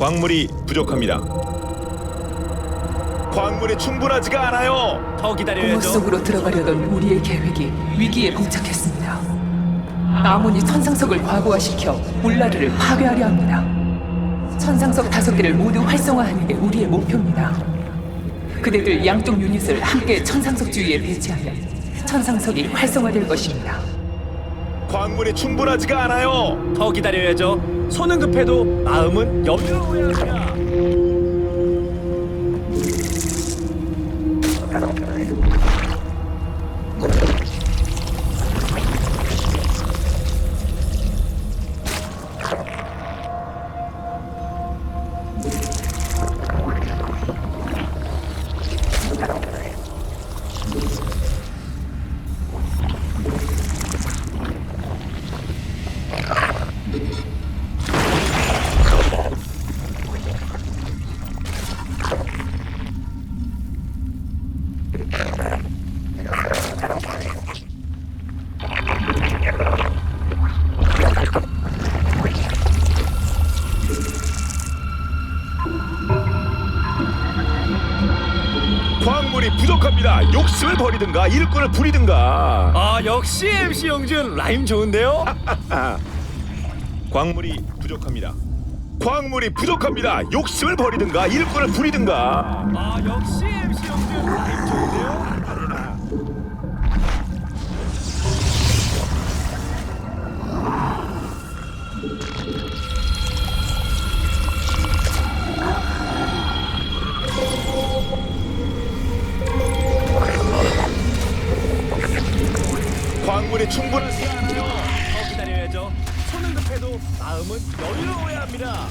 광물이 부족합니다. 광물이 충분하지가 않아요. 더 공허 기다려야죠. 속으로 들어가려던 우리의 계획이 위기에 봉착했습니다. 아몬이 천상석을 과부하시켜 울라르를 파괴하려 합니다. 천상석 다섯 개를 모두 활성화하는 게 우리의 목표입니다. 그대들 양쪽 유닛을 함께 천상석 주위에 배치하면 천상석이 활성화될 것입니다. 광물이 충분하지가 않아요. 더 기다려야죠. 손은 급해도 마음은 여유로워야 합니다. 버리든가 일꾼을 부리든가. 아 역시 MC 영준 라임 좋은데요? 광물이 부족합니다. 광물이 부족합니다. 욕심을 버리든가 일꾼을 부리든가. 아 역시 MC 영준 라임 좋은데요? 광물이 충분하지 않아요. 더 기다려야죠. 손은 급해도 마음은 여유로워야 합니다.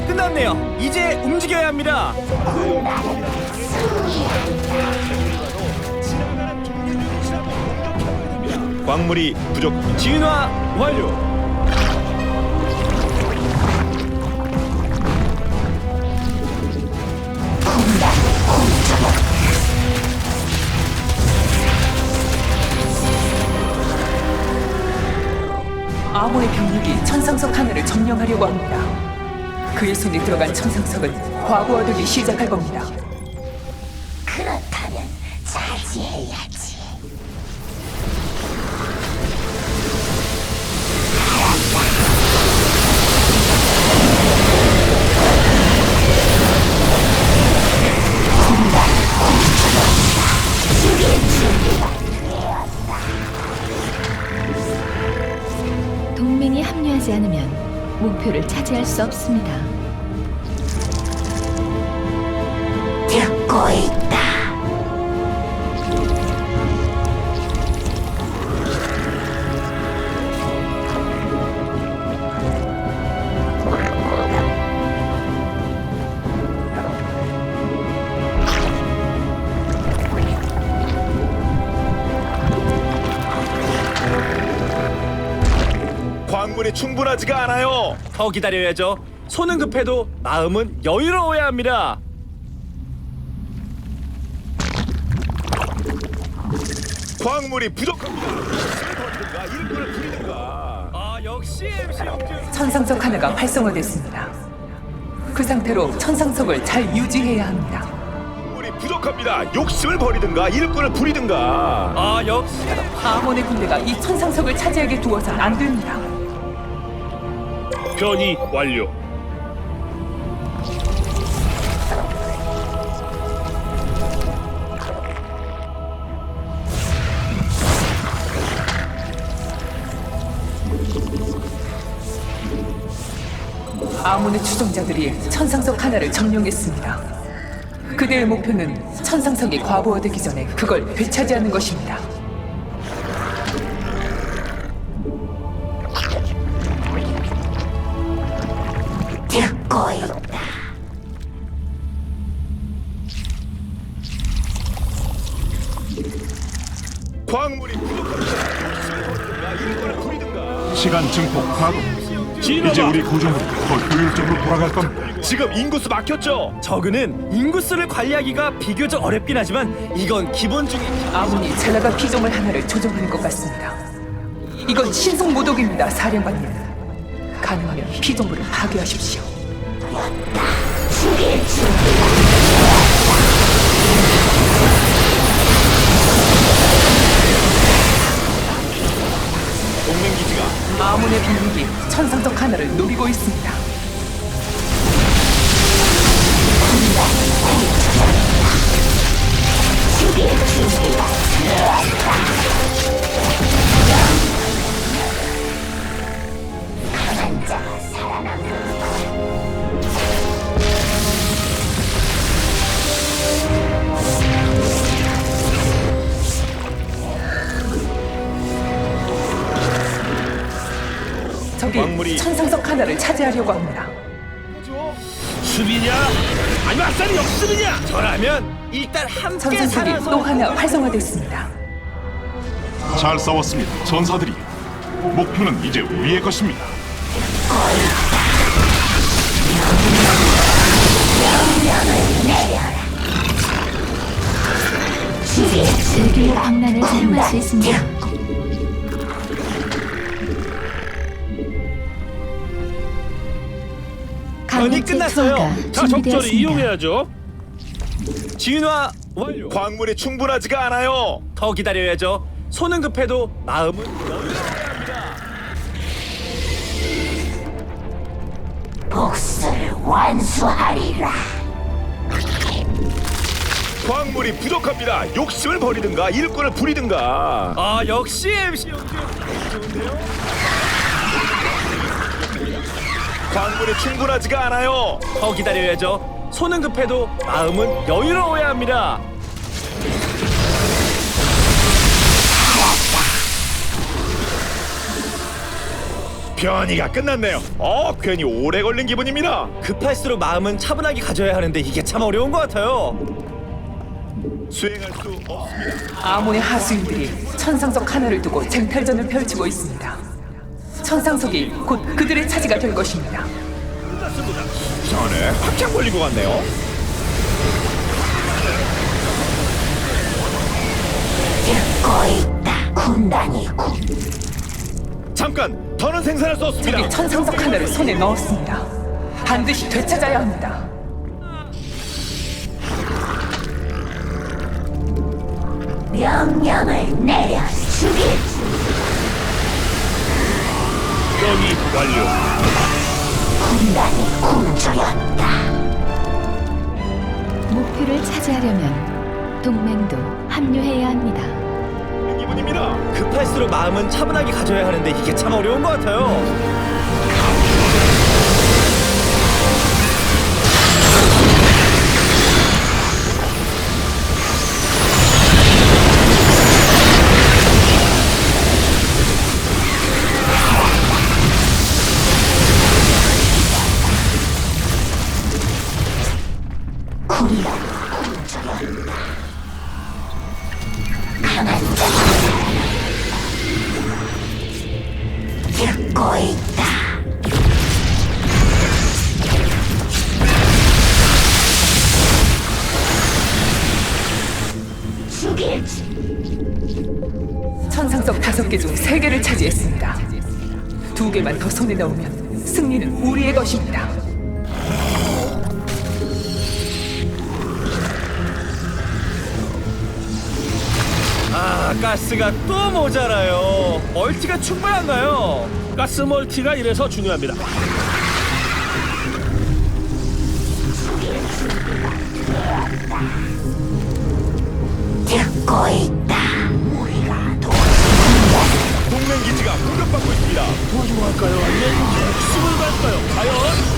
끝났네요. 이제 움직여야 합니다. 광물이 부족합니다. 진화 완료. 아몬의 병력이 천상석 하나를 점령하려고 합니다. 그의 손에 들어간 천상석은 과부하되기 시작할 겁니다. 그렇다면 차지해야지. 목표를 차지할 수 없습니다. 듣고 있 다. 광물이 충분하지가 않아요. 더 기다려야죠. 손은 급해도 마음은 여유로워야 합니다. 광물이 부족합니다. 욕심을 버리든가 일꾼을 부리든가. 아 역시 MC. 천상석 하나가 활성화됐습니다. 그 상태로 천상석을 잘 유지해야 합니다. 광물이 부족합니다. 욕심을 버리든가 일꾼을 부리든가. 아 역시 아몬의 군대가 이 천상석을 차지하게 두어선 안 됩니다. 변이 완료. 아몬의 추종자들이 천상석 하나를 점령했습니다. 그 그대의 목표는 천상석이 과부하되기 전에 그걸 되찾이하는 것입니다. 시간 증폭 가동. 이제 우리 구조물이 더 효율적으로 돌아갈 겁니다. 지금 인구수 막혔죠? 저그는 인구수를 관리하기가 비교적 어렵긴 하지만 이건 기본 중에 아무니 젤라가 피조물 하나를 조종하는 것 같습니다. 이건 신속 모독입니다, 사령관님. 가능하면 피조물을 파괴하십시오. 동맹 아몬의 병력이 천상석 하나를 노리고 있습니다. 아싸리 역수비냐? 저라면 일단 함께 천상석이 살아서 또 하나 활성화됐습니다. 잘 싸웠습니다. 전사들이. 목표는 이제 우리의 것입니다. 대규모 광란을 사용할 수 있습니다. 전이 끝났어요. 자, 적절히. 이용해야죠. 진화 완료. 광물이 충분하지가 않아요. 더 기다려야죠. 손은 급해도 마음은 여유로워야 합니다. 복수를 완수하리라. 광물이 부족합니다. 욕심을 버리든가 일꾼을 부리든가. 아 역시 MC 영준 좋은데요? 광물이 충분하지가 않아요. 더 기다려야죠. 손은 급해도 마음은 여유로워야 합니다. 변이가 끝났네요. 어, 괜히 오래 걸린 기분입니다. 급할수록 마음은 차분하게 가져야 하는데 이게 참 어려운 것 같아요. 수행할 수 없습니다. 아몬의 하수인들이 천상석 하나를 두고 쟁탈전을 펼치고 있습니다. 천상석이 곧 그들의 차지가 될 것입니다. 전에 확장 걸린 것 같네요. 듣고 있다. 군단이 군. 잠깐, 더는 생산할 수 없습니다. 천상석 하나를 손에 넣었습니다. 반드시 되찾아야 합니다. 명령을 내려 죽일 변이 완료. 군단이 굶주렸다. 목표를 차지하려면 동맹도 합류해야 합니다. 기분입니다. 급할수록 마음은 차분하게 가져야 하는데 이게 참 어려운 것 같아요. 듣고 있다. 죽일지. 천상석 다섯 개 중 세 개를 차지했습니다. 두 개만 더 손에 넣으면 승리는 우리의 것입니다. 가스가 또 모자라요. 멀티가 충분한가요? 가스 멀티가 이래서 중요합니다. 듣고 있다. 우리가 도 동맹 기지가 공격받고 있습니다. 도와주고 할까요? 아니면 목숨을 갈까요? 과연?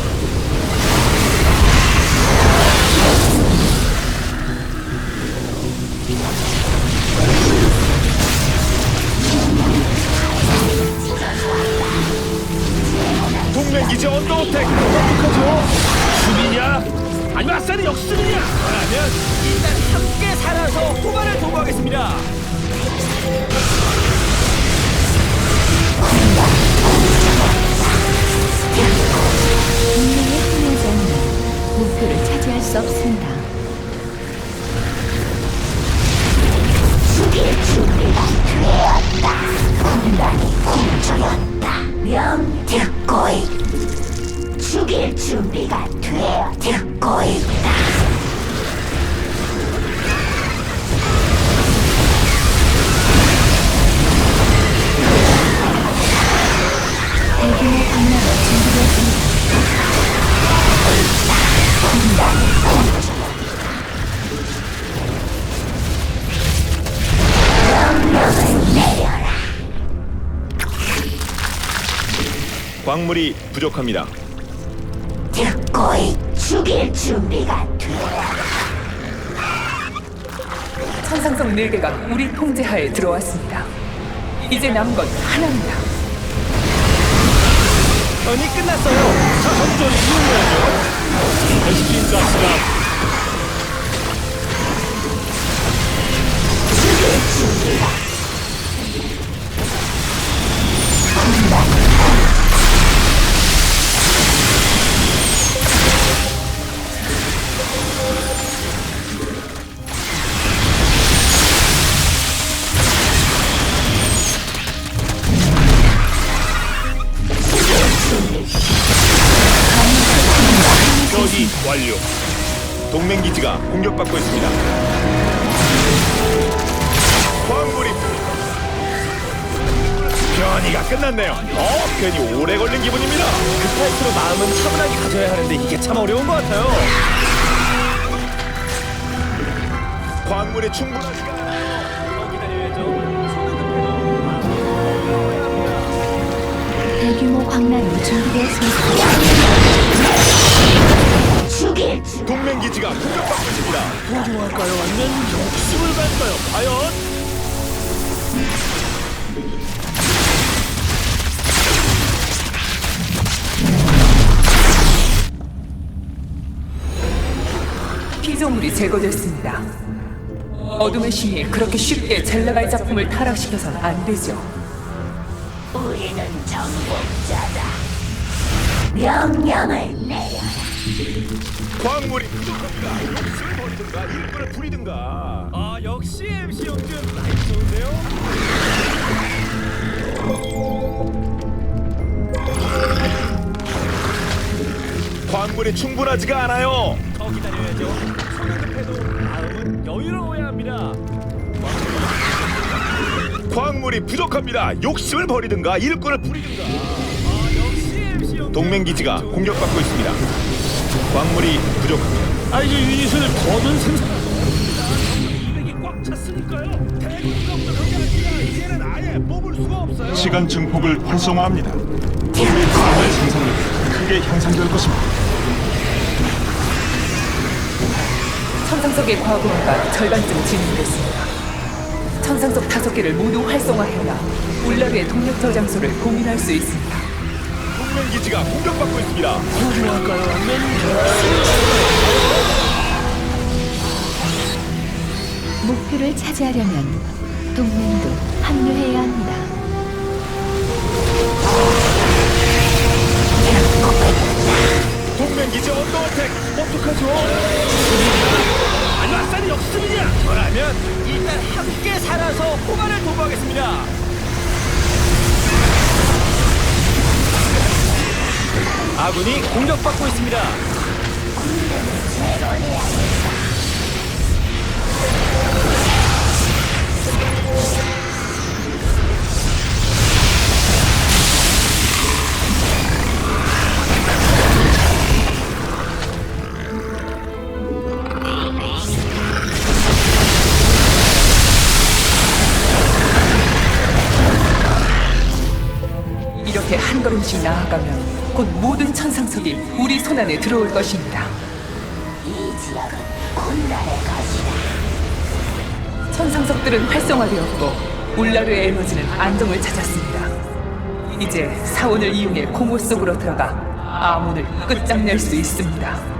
차지할 수 없습니다. 죽일 준비가 되었다. 군단이 굶주렸다. 명 듣고 있. 죽일 준비가 되어 듣고 있다. 광물이 부족합니다. 듣고 있. 죽일 준비가 되었다. 천상석 4개가 우리 통제하에 들어왔습니다. 이제 남은 건 하나입니다. 전이 끝났어요. 자, 선전 이용해야죠. 베스킨 가스가 동맹 기지가 공격받고 있습니다. 광물이. 변이가 끝났네요. 어, 괜히 오래 걸린 기분입니다. 급할수록 마음은 차분하게 가져야 하는데 이게 참 어려운 것 같아요. 광물이 충분하지가 기다려야죠. 대규모 광란이 준비되었습니다. 동맹 기지가 공격받고 있습니다. 도와할까요? 아니면 욕심을 갈까요? 과연? 피조물이 제거됐습니다. 어둠의 신이 그렇게 쉽게 젤라갈 작품을 타락시켜서는 안 되죠. 우리는 정복자다. 명령을 내려. 광물이 부족합니다. 욕심을 버리든가 일꾼을 부리든가. 아 역시 MC 영준 라이프 좋은데요? 광물이 충분하지가 않아요. 더 기다려야죠. 손은 급해도 마음은 여유로워야 합니다. 광물이 부족합니다. 욕심을 버리든가 일꾼을 부리든가. 아 역시 MC 영준. 동맹 기지가 공격받고 있습니다. 광물이 부족합니다. 아 이제 유닛을 더는 생산. 200이 꽉 찼으니까요. 대군가 없는 게 아니라 이제는 아예 뽑을 수가 없어요. 시간 증폭을 활성화합니다. 사회 생산력이 크게 향상될 것입니다. 천상석의 과거가 절반쯤 진행됐습니다. 천상석 다섯 개를 모두 활성화해야 울라르의 동력 저장소를 공인할 수 있습니다. 동맹 기지가 공격받고 있습니다. 아니면 목표를 차지하려면 동맹도 합류해야 합니다. 동맹 기지 언더 어택 어떡하죠? 아니 아싸리 역습이냐? 그러면 일단 함께 살아서 후반을 도모하겠습니다. 아군이 공격받고 있습니다. 이 지역은 군단의 것이다. 천상석들은 활성화되었고 울라르의 에너지는 안정을 찾았습니다. 이제 사원을 이용해 공허 속으로 들어가 아문을 끝장낼 수 있습니다.